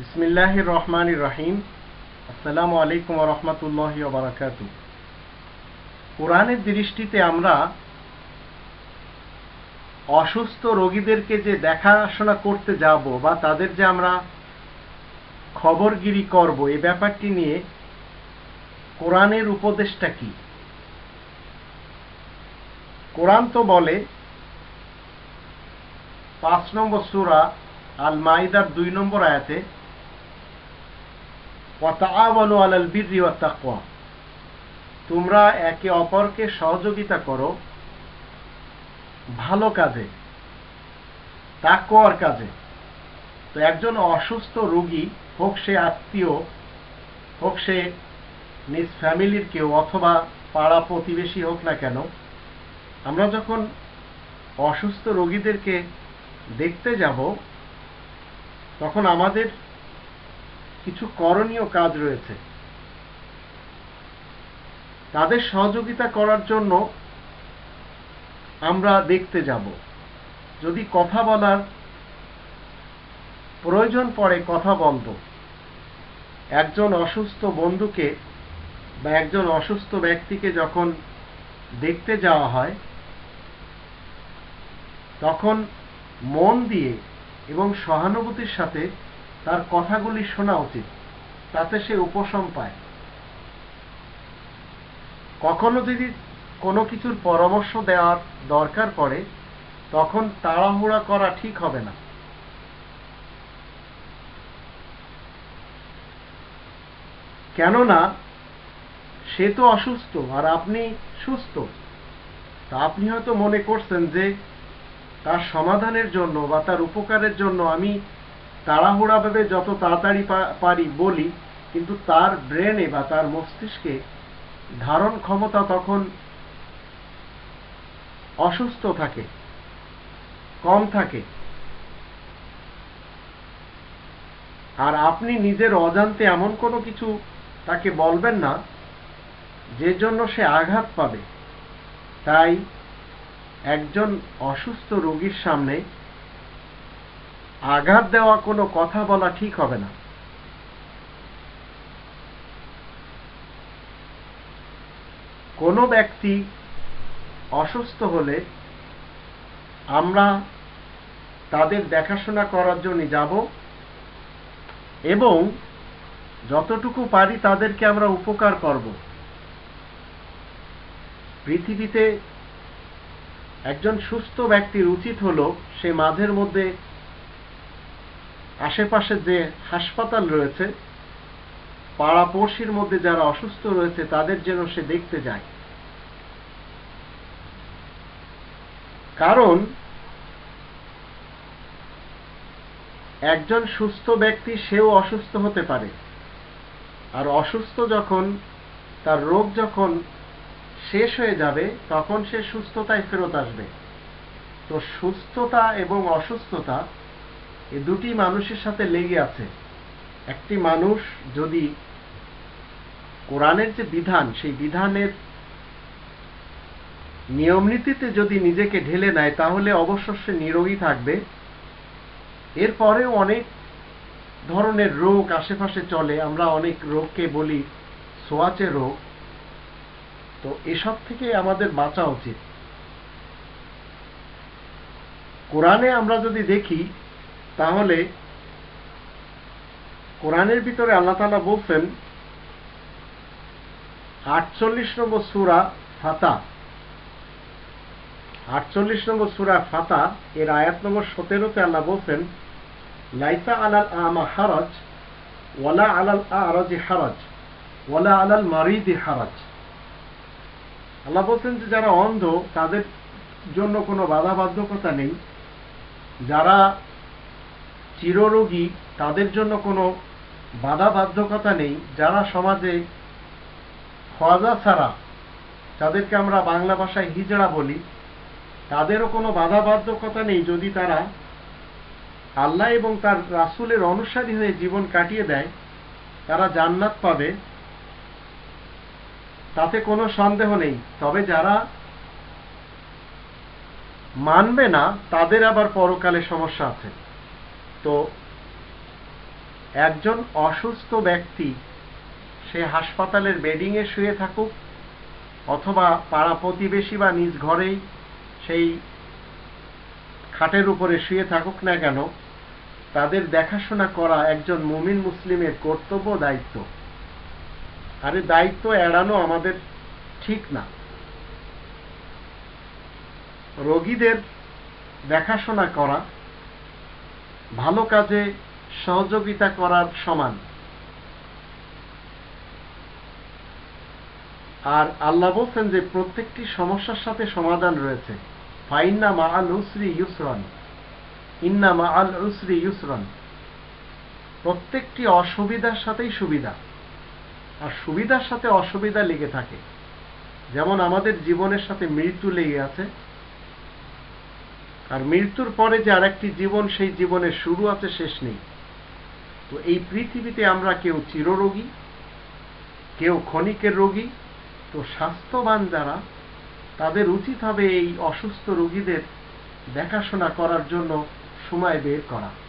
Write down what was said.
বিসমিল্লাহ রহমান রহিম। আসসালামু আলাইকুম রহমতুল্লাহ বারাকাত কোরআনের দৃষ্টিতে আমরা অসুস্থ রোগীদেরকে যে দেখাশোনা করতে যাব বা তাদের যে আমরা খবরগিরি করব এই ব্যাপারটি নিয়ে কোরআনের উপদেশটা কি? কোরআন তো বলে পাঁচ নম্বর সুরা আল মাইদার দুই নম্বর আয়াতে আলাল তোমরা একে অপরকে সহযোগিতা করো ভালো কাজে, তাকওয়ার কাজে। তো একজন অসুস্থ রোগী, হোক সে আত্মীয়, হোক সে নিজ ফ্যামিলির কেউ অথবা পাড়া প্রতিবেশী হোক না কেন, আমরা যখন অসুস্থ রোগীদেরকে দেখতে যাব, তখন আমাদের কিছু করণীয় কাজ রয়েছে। তাদের সহযোগিতা করার জন্য আমরা দেখতে যাব। যদি কথা বলার প্রয়োজন পড়ে, কথা বলব। একজন অসুস্থ বন্ধুকে বা একজন অসুস্থ ব্যক্তিকে যখন দেখতে যাওয়া হয়, তখন মন দিয়ে এবং সহানুভূতির সাথে তার কথাগুলি শোনা উচিত, তাতে সে উপশম পায়। কখনো যদি কোনো কিছুর পরামর্শ দেওয়ার দরকার পড়ে, তখন তাড়াহুড়া করা ঠিক হবে না। কেননা, সে তো অসুস্থ আর আপনি সুস্থ। তা আপনি হয়তো মনে করছেন যে, তার সমাধানের জন্য বা তার উপকারের জন্য আমি তাড়াহুড়াভাবে যত তাড়াতাড়ি পারি বলি, কিন্তু তার ব্রেনে বা তার মস্তিষ্কে ধারণ ক্ষমতা তখন অসুস্থ থাকে, কম থাকে। আর আপনি নিজের অজান্তে এমন কোনো কিছু তাকে বলবেন না, যে জন্য সে আঘাত পাবে। তাই একজন অসুস্থ রোগীর সামনে আঘাত দেওয়া কোনো কথা বলা ঠিক হবে না। কোনো ব্যক্তি অসুস্থ হলে আমরা তাদের দেখাশোনা করার জন্য যাব এবং যতটুকু পারি তাদেরকে আমরা উপকার করব। পৃথিবীতে একজন সুস্থ ব্যক্তির উচিত হলো সে মাঝের মধ্যে আশেপাশে যে হাসপাতাল রয়েছে, পাড়াপড়শির মধ্যে যারা অসুস্থ রয়েছে, তাদের যেন সে দেখতে যায়। কারণ, একজন সুস্থ ব্যক্তি সেও অসুস্থ হতে পারে। আর অসুস্থ যখন, তার রোগ যখন শেষ হয়ে যাবে, তখন সে সুস্থতায় ফেরত আসবে। তো সুস্থতা এবং অসুস্থতা এ দুটি মানুষের সাথে লেগে আছে। একটি মানুষ যদি কোরআনের যে বিধান, সেই বিধানের নিয়মনীতিতে যদি নিজেকে ঢেলে নেয়, তাহলে অবশ্য সে নিরোগী থাকবে। এরপরেও অনেক ধরনের রোগ আশেপাশে চলে। আমরা অনেক রোগকে বলি সোয়াচে রোগ। তো এসব থেকে আমাদের বাঁচা উচিত। কোরআনে আমরা যদি দেখি তাহলে কোরআনের ভিতরে আল্লাহ তালা বলছেন, আটচল্লিশ নম্বর সুরা ফাতা। আটচল্লিশ নম্বর সুরা ফাতা, এর আয়াত নম্বর সতেরোতে আল্লাহ বলছেন, লাইসা আলাল আমা হারাজ, ওয়ালা আলাল আরাজি হারাজ, ওয়ালা আলাল মারিদি হারাজ। আল্লাহ বলছেন যে যারা অন্ধ, তাদের জন্য কোনো বাধা বাধ্যকতা নেই। যারা চিররোগী, তাদের জন্য কোনো বাধা বাধ্যকতা নেই। যারা সমাজে খোয়াজা ছাড়া, যাদেরকে আমরা বাংলা ভাষায় হিজড়া বলি, তাদেরও কোনো বাধা বাধ্যকতা নেই যদি তারা আল্লাহ এবং তার রাসুলের অনুসারী হয়ে জীবন কাটিয়ে দেয়, তারা জান্নাত পাবে। তাতে কোনো সন্দেহ নেই। তবে যারা মানবে না, তাদের আবার পরকালে সমস্যা আছে। তো একজন অসুস্থ ব্যক্তি সে হাসপাতালের বেডিংয়ে শুয়ে থাকুক অথবা পাড়া প্রতিবেশী বা নিজ ঘরেই সেই খাটের উপরে শুয়ে থাকুক না কেন, তাদের দেখাশোনা করা একজন মুমিন মুসলিমের কর্তব্য দায়িত্ব। আরে দায়িত্ব এড়ানো আমাদের ঠিক না। রোগীদের দেখাশোনা করা ভালো কাজে সহযোগিতা করার সমান। আর আল্লাহ বলছেন যে প্রত্যেকটি সমস্যার সাথে সমাধান রয়েছে। ফাইন্না মা আল উসরি ইউসরন। ইন্না মা আল উসরি ইউসরন। প্রত্যেকটি অসুবিধার সাথেই সুবিধা। আর সুবিধার সাথে অসুবিধা লেগে থাকে। যেমন আমাদের জীবনের সাথে মৃত্যু লেগে আছে আর মৃত্যুর পরে যে আর একটি জীবন, সেই জীবনের শুরু আছে, শেষ নেই। তো এই পৃথিবীতে আমরা কেউ চিররোগী, কেউ ক্ষণিকের রোগী, তো স্বাস্থ্যবান যারা, তাদের উচিত হবে এই অসুস্থ রোগীদের দেখাশোনা করার জন্য সময় বের করা।